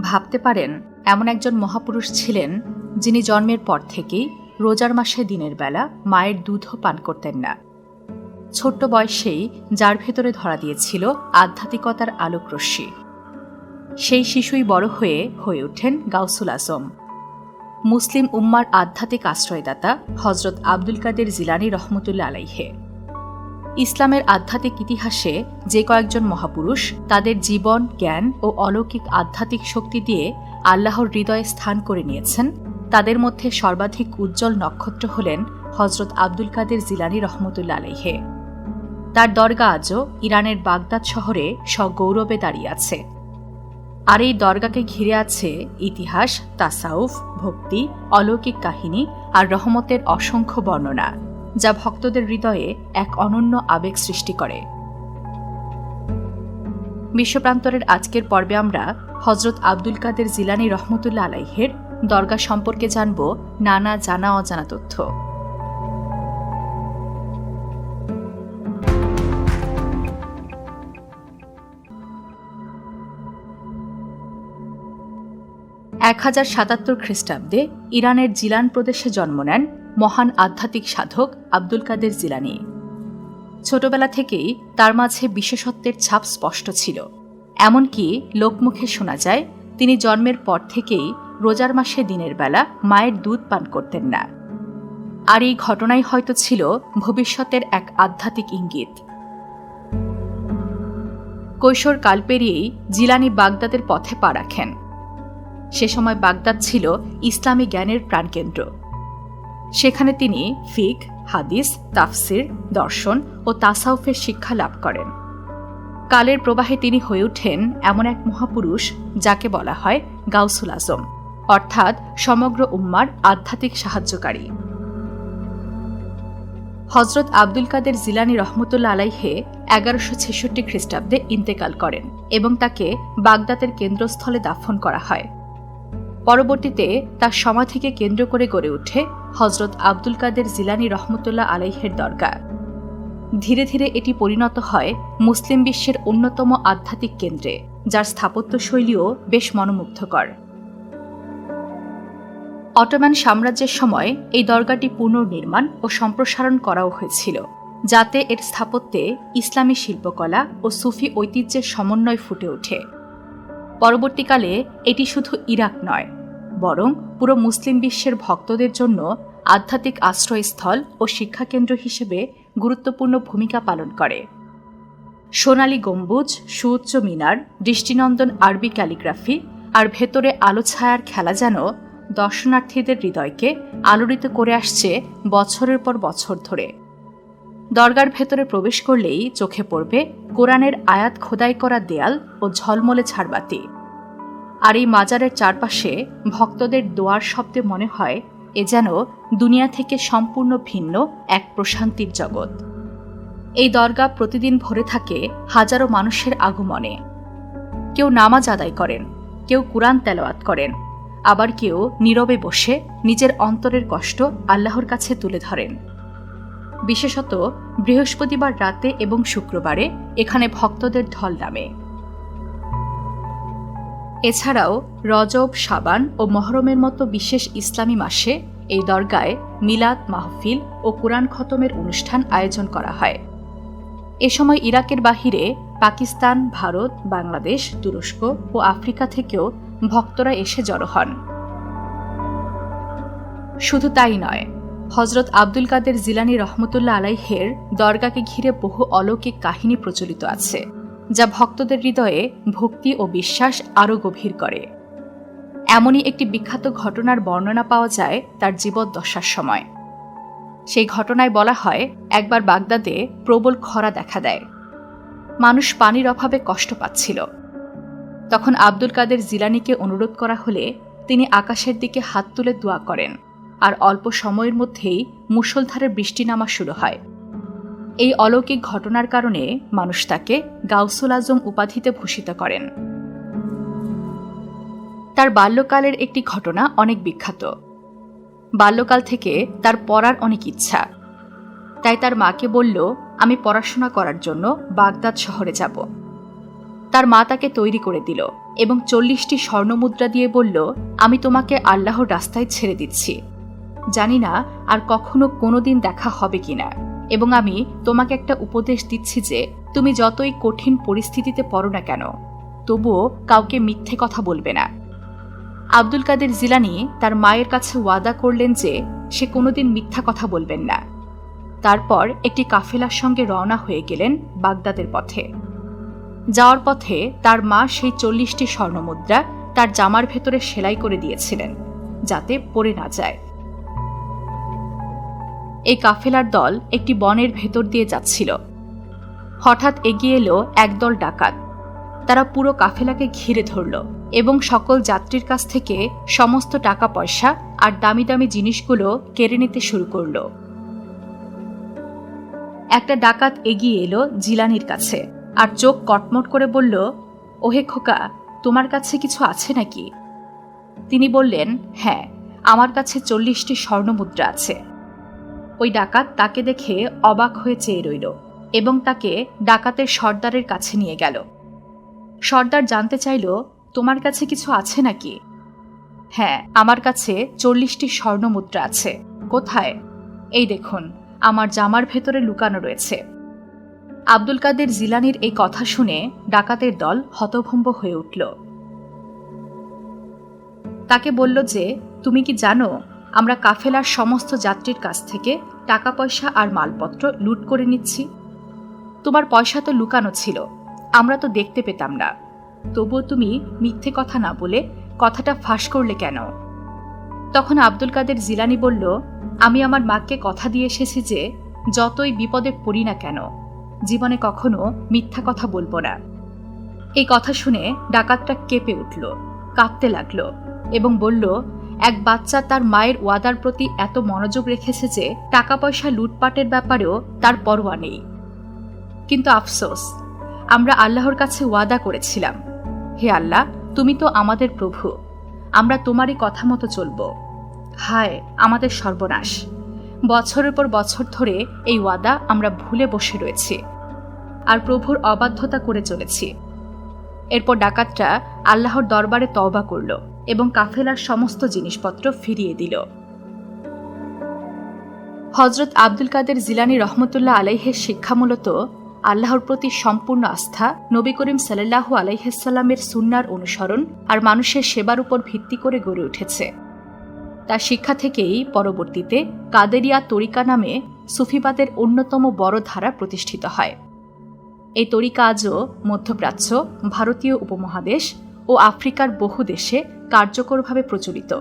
ভাবতে পারেন, এমন একজন মহাপুরুষ ছিলেন, যিনি জন্মের পর থেকেই রোজার মাসে দিনের বেলা মায়ের দুধও পান করতেন না। ছোট্ট বয়সেই যার ভেতরে ধরা দিয়েছিল আধ্যাত্মিকতার আলোক রশ্মি। সেই শিশুই বড় হয়ে হয়ে ওঠেন গাউসুল আজম। মুসলিম উম্মার আধ্যাত্মিক আশ্রয়দাতা হজরত আব্দুল কাদের জিলানি রহমতুল্লা আলাইহে। ইসলামের আধ্যাত্মিক ইতিহাসে যে কয়েকজন মহাপুরুষ তাদের জীবন, জ্ঞান ও অলৌকিক আধ্যাত্মিক শক্তি দিয়ে আল্লাহর হৃদয়ে স্থান করে নিয়েছেন। তাদের মধ্যে সর্বাধিক উজ্জ্বল নক্ষত্র হলেন হজরত আব্দুল কাদের জিলানি রহমতুল্লা আলাইহে। তার দরগা আজও ইরানের বাগদাদ শহরে সগৌরবে দাঁড়িয়ে আছে। আর এই দরগাকে ঘিরে আছে ইতিহাস, তাসাউফ, ভক্তি, অলৌকিক কাহিনী আর রহমতের অসংখ্য বর্ণনা। যা ভক্তদের হৃদয়ে এক অনন্য আবেগ সৃষ্টি করে। বিশ্বপ্রান্তরের আজকের পর্বে আমরা হজরত আব্দুল কাদের জিলানি রহমতুল্লা আলাইহের দরগা সম্পর্কে জানব নানা জানা অজানা তথ্য। এক হাজার সাতাত্তর খ্রিস্টাব্দে ইরানের জিলান প্রদেশে জন্ম নেন মহান আধ্যাত্মিক সাধক আব্দুল কাদের জিলানি। ছোটবেলা থেকেই তার মাঝে বিশেষত্বের ছাপ স্পষ্ট ছিল। এমনকি লোকমুখে শোনা যায়, তিনি জন্মের পর থেকেই রোজার মাসে দিনের বেলা মায়ের দুধ পান করতেন না। আর এই ঘটনাই হয়তো ছিল ভবিষ্যতের এক আধ্যাত্মিক ইঙ্গিত। কৈশোর কাল পেরিয়েই জিলানি বাগদাদের পথে পা রাখেন। সে সময় বাগদাদ ছিল ইসলামী জ্ঞানের প্রাণকেন্দ্র। সেখানে তিনি ফিক, হাদিস, তাফসির, দর্শন ও তাসাউফের শিক্ষা লাভ করেন। কালের প্রবাহে তিনি হয়ে ওঠেন এমন এক মহাপুরুষ যাকে বলা হয় গাউসুল আজম, অর্থাৎ সমগ্র উম্মার আধ্যাত্মিক সাহায্যকারী। হজরত আব্দুল কাদের জিলানি রহমতুল্লা আলাইহে এগারোশো ছেষট্টি খ্রিস্টাব্দে ইন্তেকাল করেন এবং তাকে বাগদাদের কেন্দ্রস্থলে দাফন করা হয়। পরবর্তীতে তার সমাধিকে কেন্দ্র করে গড়ে ওঠে হজরত আব্দুল কাদের জিলানি রহমতুল্লাহ আলাইহের দরগা ধীরে ধীরে এটি পরিণত হয় মুসলিম বিশ্বের অন্যতম আধ্যাত্মিক কেন্দ্রে, যার স্থাপত্য শৈলীও বেশ মনোমুগ্ধকর। অটোম্যান সাম্রাজ্যের সময় এই দরগাটি পুনর্নির্মাণ ও সম্প্রসারণ করাও হয়েছিল, যাতে এর স্থাপত্যে ইসলামী শিল্পকলা ও সুফি ঐতিহ্যের সমন্বয় ফুটে ওঠে। পরবর্তীকালে এটি শুধু ইরাক নয়, বরং পুরো মুসলিম বিশ্বের ভক্তদের জন্য আধ্যাত্মিক আশ্রয়স্থল ও শিক্ষাকেন্দ্র হিসেবে গুরুত্বপূর্ণ ভূমিকা পালন করে। সোনালি গম্বুজ, সুউচ্চ মিনার, দৃষ্টিনন্দন আরবি ক্যালিগ্রাফি আর ভেতরে আলো ছায়ার খেলা যেন দর্শনার্থীদের হৃদয়কে আলোড়িত করে আসছে বছরের পর বছর ধরে। দরগার ভেতরে প্রবেশ করলেই চোখে পড়বে কোরআনের আয়াত খোদাই করা দেয়াল ও ঝলমলে ছাড়বাতি আর এই মাজারের চারপাশে ভক্তদের দোয়ার শব্দে মনে হয় এ যেন দুনিয়া থেকে সম্পূর্ণ ভিন্ন এক প্রশান্তির জগৎ। এই দরগা প্রতিদিন ভরে থাকে হাজারো মানুষের আগমনে। কেউ নামাজ আদায় করেন, কেউ কোরআন তেলাওয়াত করেন, আবার কেউ নীরবে বসে নিজের অন্তরের কষ্ট আল্লাহর কাছে তুলে ধরেন। বিশেষত বৃহস্পতিবার রাতে এবং শুক্রবারে, এখানে ভক্তদের ঢল নামে। এছাড়াও রজব, সাবান ও মহরমের মতো বিশেষ ইসলামী মাসে এই দরগায় মিলাদ, মাহফিল ও কোরআন খতমের অনুষ্ঠান আয়োজন করা হয়। এ সময় ইরাকের বাহিরে পাকিস্তান, ভারত, বাংলাদেশ, তুরস্ক ও আফ্রিকা থেকেও ভক্তরা এসে জড়ো হন। শুধু তাই নয় হজরত আব্দুল কাদের জিলানি রহমতুল্লাহ আলাইহের দরগাকে ঘিরে বহু অলৌকিক কাহিনী প্রচলিত আছে, যা ভক্তদের হৃদয়ে ভক্তি ও বিশ্বাস আরও গভীর করে। এমনই একটি বিখ্যাত ঘটনার বর্ণনা পাওয়া যায় তার জীবদ্দশার সময়। সেই ঘটনায় বলা হয়, একবার বাগদাদে প্রবল খরা দেখা দেয়। মানুষ পানির অভাবে কষ্ট পাচ্ছিল। তখন আব্দুল কাদের জিলানিকে অনুরোধ করা হলে তিনি আকাশের দিকে হাত তুলে দোয়া করেন। আর অল্প সময়ের মধ্যেই মুষলধারে বৃষ্টি নামা শুরু হয়। এই অলৌকিক ঘটনার কারণে মানুষ তাকে গাউসুল আজম উপাধিতে ভূষিত করেন। তার বাল্যকালের একটি ঘটনা অনেক বিখ্যাত। বাল্যকাল থেকে তার পড়ার অনেক ইচ্ছা। তাই তার মাকে বলল, আমি পড়াশোনা করার জন্য বাগদাদ শহরে যাব। তার মা তাকে তৈরি করে দিল এবং চল্লিশটি স্বর্ণমুদ্রা দিয়ে বলল, আমি তোমাকে আল্লাহর রাস্তায় ছেড়ে দিচ্ছি। জানি না আর কখনো কোনোদিন দেখা হবে কিনা। এবং আমি তোমাকে একটা উপদেশ দিচ্ছি যে, তুমি যতই কঠিন পরিস্থিতিতে পড়ো না কেন, তবুও কাউকে মিথ্যে কথা বলবে না। আব্দুল কাদের জিলানি তার মায়ের কাছে ওয়াদা করলেন যে, সে কোনোদিন মিথ্যা কথা বলবেন না। তারপর একটি কাফেলার সঙ্গে রওনা হয়ে গেলেন বাগদাদের পথে। যাওয়ার পথে তার মা সেই চল্লিশটি স্বর্ণমুদ্রা তার জামার ভেতরে সেলাই করে দিয়েছিলেন, যাতে পড়ে না যায়। এই কাফেলার দল একটি বনের ভেতর দিয়ে যাচ্ছিল। হঠাৎ এগিয়ে এলো একদল ডাকাত। তারা পুরো কাফেলাকে ঘিরে ধরল এবং সকল যাত্রীর কাছ থেকে সমস্ত টাকা পয়সা আর দামি দামি জিনিসগুলো কেড়ে নিতে শুরু করল। একটা ডাকাত এগিয়ে এলো জিলানির কাছে আর চোখ কটমট করে বলল, ওহে খোকা, তোমার কাছে কিছু আছে নাকি? তিনি বললেন হ্যাঁ আমার কাছে চল্লিশটি স্বর্ণমুদ্রা আছে। ওই ডাকাত তাকে দেখে অবাক হয়ে চেয়ে রইল এবং তাকে ডাকাতের সর্দারের কাছে নিয়ে গেল। সর্দার জানতে চাইল, তোমার কাছে কিছু আছে নাকি? হ্যাঁ আমার কাছে চল্লিশটি স্বর্ণমুদ্রা আছে। কোথায়? এই দেখুন, আমার জামার ভেতরে লুকানো রয়েছে। আব্দুল কাদের জিলানির এই কথা শুনে ডাকাতের দল হতভম্ব হয়ে উঠল। তাকে বলল যে, তুমি কি জানো আমরা কাফেলার সমস্ত যাত্রীর কাছ থেকে টাকা পয়সা আর মালপত্র লুট করে নিচ্ছি। তোমার পয়সা তো লুকানো ছিল, আমরা তো দেখতে পেতাম না। তবুও তুমি মিথ্যে কথা না বলে কথাটা ফাঁস করলে কেন? তখন আব্দুল কাদের জিলানি বলল, আমি আমার মাকে কথা দিয়ে এসেছি যে, যতই বিপদে পড়ি না কেন, জীবনে কখনো মিথ্যা কথা বলব না। এই কথা শুনে ডাকাতটা কেঁপে উঠল কাঁদতে লাগল এবং বলল এক বাচ্চা তার মায়ের ওয়াদার প্রতি এত মনোযোগ রেখেছে যে টাকা পয়সা লুটপাটের ব্যাপারেও তার পরোয়া নেই। কিন্তু আফসোস, আমরা আল্লাহর কাছে ওয়াদা করেছিলাম। হে আল্লাহ, তুমি তো আমাদের প্রভু, আমরা তোমারই কথা মতো চলব। হায়, আমাদের সর্বনাশ। বছরের পর বছর ধরে এই ওয়াদা আমরা ভুলে বসে রয়েছি আর প্রভুর অবাধ্যতা করে চলেছি। এরপর ডাকাতরা আল্লাহর দরবারে তওবা করল। এবং কাফেলার সমস্ত জিনিসপত্র ফিরিয়ে দিল। হজরত আব্দুল কাদের জিলানি রহমতুল্লাহ আলাইহের শিক্ষা মূলত আল্লাহর প্রতি সম্পূর্ণ আস্থা, নবী করিম সাল্লাহু আলাইহাল্লামের সুন্নার অনুসরণ আর মানুষের সেবার উপর ভিত্তি করে গড়ে উঠেছে। তার শিক্ষা থেকেই পরবর্তীতে কাদেরিয়া তরিকা নামে সুফিবাদের অন্যতম বড় ধারা প্রতিষ্ঠিত হয়। এই তরিকা আজও মধ্যপ্রাচ্য, ভারতীয় উপমহাদেশ ও আফ্রিকার বহু দেশে কার্যকরভাবে প্রচলিত।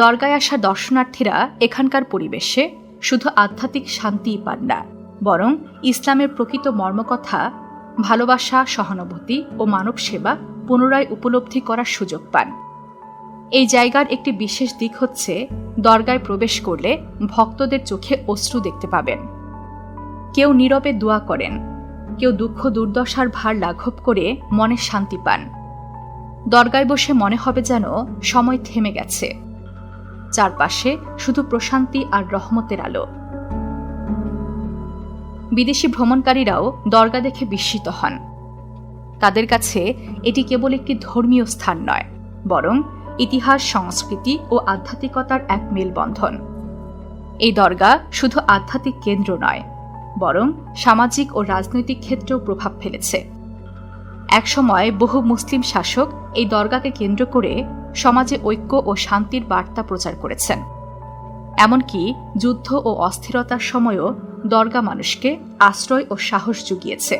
দরগায় আসা দর্শনার্থীরা এখানকার পরিবেশে শুধু আধ্যাত্মিক শান্তিই পান না, বরং ইসলামের প্রকৃত মর্মকথা, ভালোবাসা, সহানুভূতি ও মানব সেবা পুনরায় উপলব্ধি করার সুযোগ পান। এই জায়গার একটি বিশেষ দিক হচ্ছে, দরগায় প্রবেশ করলে ভক্তদের চোখে অশ্রু দেখতে পাবেন। কেউ নীরবে দোয়া করেন কেউ দুঃখ, দুর্দশার ভার লাঘব করে মনে শান্তি পান। দরগায় বসে মনে হবে যেন সময় থেমে গেছে। চারপাশে শুধু প্রশান্তি আর রহমতের আলো। বিদেশি ভ্রমণকারীরাও দরগা দেখে বিস্মিত হন। তাদের কাছে এটি কেবল একটি ধর্মীয় স্থান নয়, বরং ইতিহাস, সংস্কৃতি ও আধ্যাত্মিকতার এক মেলবন্ধন। এই দরগা শুধু আধ্যাত্মিক কেন্দ্র নয় বরং সামাজিক ও রাজনৈতিক ক্ষেত্রেও প্রভাব ফেলেছে। একসময় বহু মুসলিম শাসক এই দরগাকে কেন্দ্র করে সমাজে ঐক্য ও শান্তির বার্তা প্রচার করেছেন। এমনকি যুদ্ধ ও অস্থিরতার সময়ও দরগা মানুষকে আশ্রয় ও সাহস জুগিয়েছে।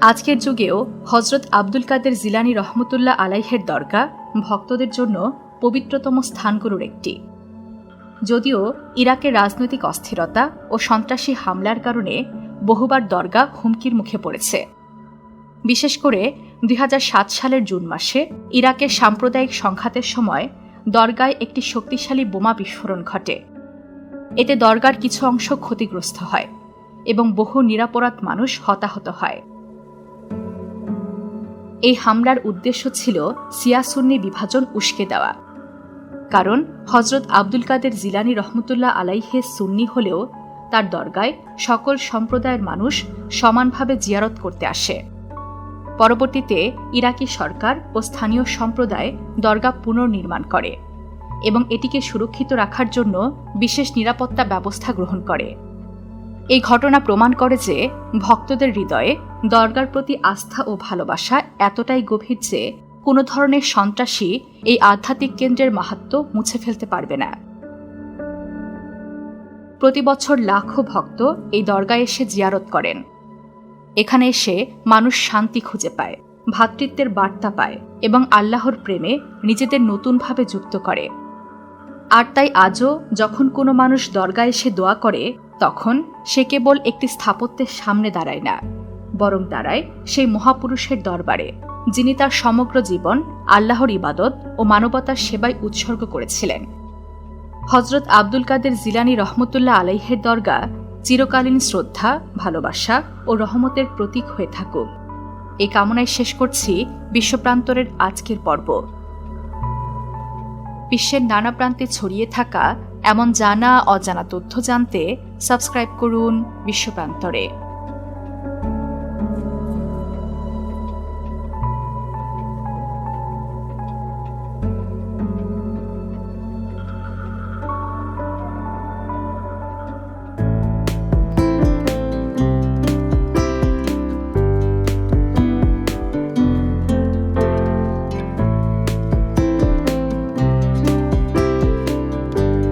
আজকের যুগেও হজরত আব্দুল কাদের জিলানি রহমতুল্লাহ আলাইহের দরগা ভক্তদের জন্য পবিত্রতম স্থানগুলোর একটি। যদিও ইরাকের রাজনৈতিক অস্থিরতা ও সন্ত্রাসী হামলার কারণে বহুবার দরগা হুমকির মুখে পড়েছে। বিশেষ করে দুই হাজার সাত সালের জুন মাসে ইরাকের সাম্প্রদায়িক সংঘাতের সময় দরগায় একটি শক্তিশালী বোমা বিস্ফোরণ ঘটে। এতে দরগার কিছু অংশ ক্ষতিগ্রস্ত হয় এবং বহু নিরাপরাধ মানুষ হতাহত হয়। এই হামলার উদ্দেশ্য ছিল সিয়াসুন্নি বিভাজন উস্কে দেওয়া। কারণ হজরত আব্দুল কাদের জিলানি রহমতুল্লাহ আলাইহে সুন্নি হলেও তার দরগায় সকল সম্প্রদায়ের মানুষ সমানভাবে জিয়ারত করতে আসে। পরবর্তীতে ইরাকি সরকার ও স্থানীয় সম্প্রদায় দরগা পুনর্নির্মাণ করে এবং এটিকে সুরক্ষিত রাখার জন্য বিশেষ নিরাপত্তা ব্যবস্থা গ্রহণ করে। এই ঘটনা প্রমাণ করে যে ভক্তদের হৃদয়ে দরগার প্রতি আস্থা ও ভালোবাসা এতটাই গভীর যে কোনো ধরনের সন্ত্রাসী এই আধ্যাত্মিক কেন্দ্রের মাহাত্ম মুছে ফেলতে পারবে না। প্রতি বছর লাখো ভক্ত এই দরগায় এসে জিয়ারত করেন। এখানে এসে মানুষ শান্তি খুঁজে পায় ভ্রাতৃত্বের বার্তা পায় এবং আল্লাহর প্রেমে নিজেদের নতুনভাবে যুক্ত করে। আর তাই আজও যখন কোনো মানুষ দরগায় এসে দোয়া করে, তখন সে কেবল একটি স্থাপত্যের সামনে দাঁড়ায় না, বরং দাঁড়ায় সেই মহাপুরুষের দরবারে। যিনি তার সমগ্র জীবন আল্লাহর ইবাদত ও মানবতার সেবায় উৎসর্গ করেছিলেন। হজরত আব্দুল কাদের জিলানি রহমতুল্লাহ আলাইহের দরগা চিরকালীন শ্রদ্ধা, ভালোবাসা ও রহমতের প্রতীক হয়ে থাকুক। এই কামনায় শেষ করছি বিশ্বপ্রান্তরের আজকের পর্ব। বিশ্বের নানা প্রান্তে ছড়িয়ে থাকা এমন জানা, অজানা তথ্য জানতে সাবস্ক্রাইব করুন বিশ্বপ্রান্তরে।